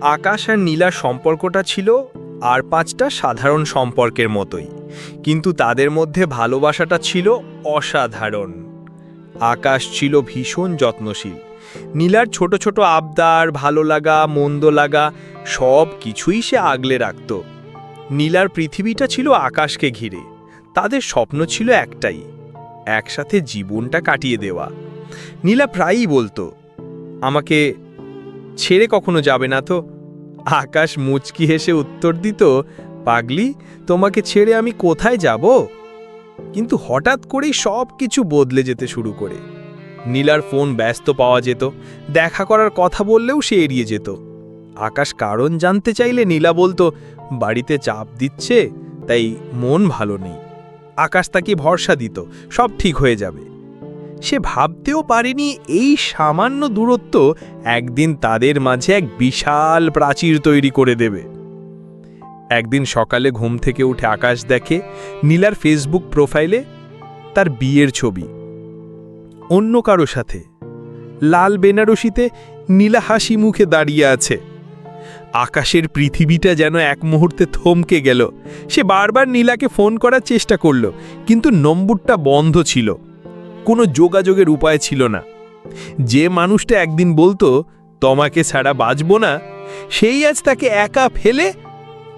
আকাশ আর নীলার সম্পর্কটা ছিল আর পাঁচটা সাধারণ সম্পর্কের মতোই। কিন্তু তাদের মধ্যে ভালোবাসাটা ছিল অসাধারণ। আকাশ ছিল ভীষণ যত্নশীল। নীলার ছোট ছোট আবদার, ভালো লাগা, মন্দ লাগা, সব কিছুই সে আগলে রাখত। নীলার পৃথিবীটা ছিল আকাশকে ঘিরে। তাদের স্বপ্ন ছিল একটাই, একসাথে জীবনটা কাটিয়ে দেওয়া। নীলা প্রায়ই বলতো, আমাকে ছেড়ে কখনো যাবে না তো। আকাশ মুচকি হেসে উত্তর দিত, পাগলি, তোমাকে ছেড়ে আমি কোথায় যাব? কিন্তু হঠাৎ করেই সব কিছু বদলে যেতে শুরু করে। নীলার ফোন ব্যস্ত পাওয়া যেত, দেখা করার কথা বললেও সে এড়িয়ে যেত। আকাশ কারণ জানতে চাইলে নীলা বলতো, বাড়িতে চাপ দিচ্ছে, তাই মন ভালো নেই। আকাশ তাকে ভরসা দিত, সব ঠিক হয়ে যাবে। সে ভাবতেও পারেনি এই সামান্য দূরত্ব একদিন তাদের মাঝে এক বিশাল প্রাচীর তৈরি করে দেবে। একদিন সকালে ঘুম থেকে উঠে আকাশ দেখে নীলার ফেসবুক প্রোফাইলে তার বিয়ের ছবি। অন্য কারও সাথে। লাল বেনারসিতে নীলা হাসি মুখে দাঁড়িয়ে আছে। আকাশের পৃথিবীটা যেন এক মুহূর্তে থমকে গেল। সে বারবার নীলাকে ফোন করার চেষ্টা করল, কিন্তু নম্বরটা বন্ধ ছিল। কোনো যোগাযোগের উপায় ছিল না। যে মানুষটা একদিন বলতো, তোমাকে ছাড়া বাঁচব না। সেই আজ তাকে একা ফেলে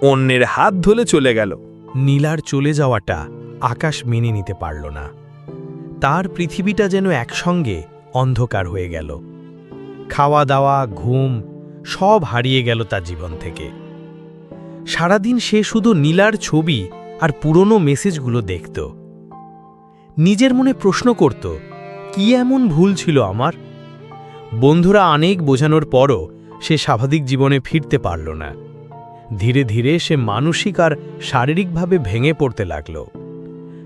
অন্যের হাত ধরে চলে গেল। নীলার চলে যাওয়াটা আকাশ মেনে নিতে পারল না। তার পৃথিবীটা যেন একসঙ্গে অন্ধকার হয়ে গেল। খাওয়া দাওয়া ঘুম, সব হারিয়ে গেল তার জীবন থেকে। সারাদিন সে শুধু নীলার ছবি আর পুরনো মেসেজগুলো দেখত। নিজের মনে প্রশ্ন করত, কি এমন ভুল ছিল আমার? বন্ধুরা অনেক বোঝানোর পরও সে স্বাভাবিক জীবনে ফিরতে পারল না। ধীরে ধীরে সে মানসিক আর শারীরিকভাবে ভেঙে পড়তে লাগল।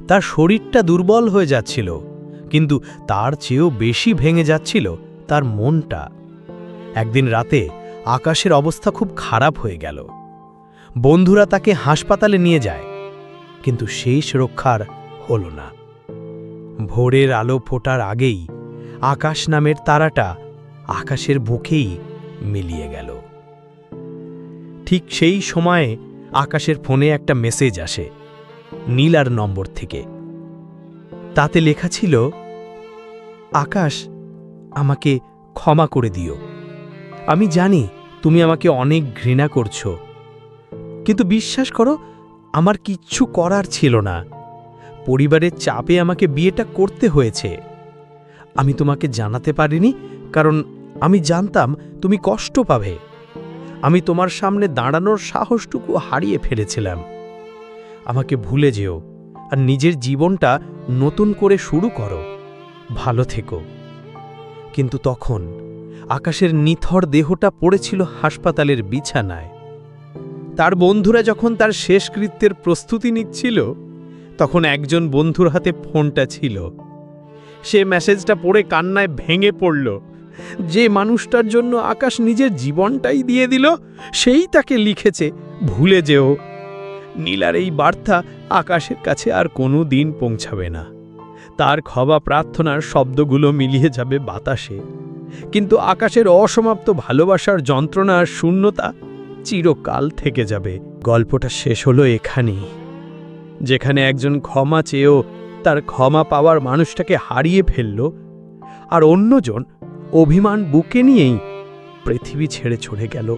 তার শরীরটা দুর্বল হয়ে যাচ্ছিল, কিন্তু তার চেয়েও বেশি ভেঙে যাচ্ছিল তার মনটা। একদিন রাতে আকাশের অবস্থা খুব খারাপ হয়ে গেল। বন্ধুরা তাকে হাসপাতালে নিয়ে যায়, কিন্তু শেষ রক্ষার হল না। ভোরের আলো ফোটার আগেই আকাশ নামের তারাটা আকাশের বুকেই মিলিয়ে গেল। ঠিক সেই সময়ে আকাশের ফোনে একটা মেসেজ আসে নীলার নম্বর থেকে। তাতে লেখা ছিল, আকাশ, আমাকে ক্ষমা করে দিও। আমি জানি তুমি আমাকে অনেক ঘৃণা করছ, কিন্তু বিশ্বাস করো, আমার কিচ্ছু করার ছিল না। পরিবারের চাপে আমাকে বিয়েটা করতে হয়েছে। আমি তোমাকে জানাতে পারিনি, কারণ আমি জানতাম তুমি কষ্ট পাবে। আমি তোমার সামনে দাঁড়ানোর সাহসটুকু হারিয়ে ফেলেছিলাম। আমাকে ভুলে যেও আর নিজের জীবনটা নতুন করে শুরু করো। ভালো থেকো। কিন্তু তখন আকাশের নিথর দেহটা পড়েছিল হাসপাতালের বিছানায়। তার বন্ধুরা যখন তার শেষকৃত্যের প্রস্তুতি নিচ্ছিল তখন একজন বন্ধুর হাতে ফোনটা ছিল। সে মেসেজটা পড়ে কান্নায় ভেঙে পড়ল। যে মানুষটার জন্য আকাশ নিজের জীবনটাই দিয়ে দিল, সেই তাকে লিখেছে, ভুলে যেও। নীলার এই বার্তা আকাশের কাছে আর কোনো দিন পৌঁছাবে না। তার ক্ষমা প্রার্থনার শব্দগুলো মিলিয়ে যাবে বাতাসে। কিন্তু আকাশের অসমাপ্ত ভালোবাসার যন্ত্রণা আর শূন্যতা চিরকাল থেকে যাবে। গল্পটা শেষ হলো এখানেই। যেখানে একজন ক্ষমা চেয়েও তার ক্ষমা পাওয়ার মানুষটাকে হারিয়ে ফেলল, আর অন্যজন অভিমান বুকে নিয়েই পৃথিবী ছেড়ে ছড়ে গেল।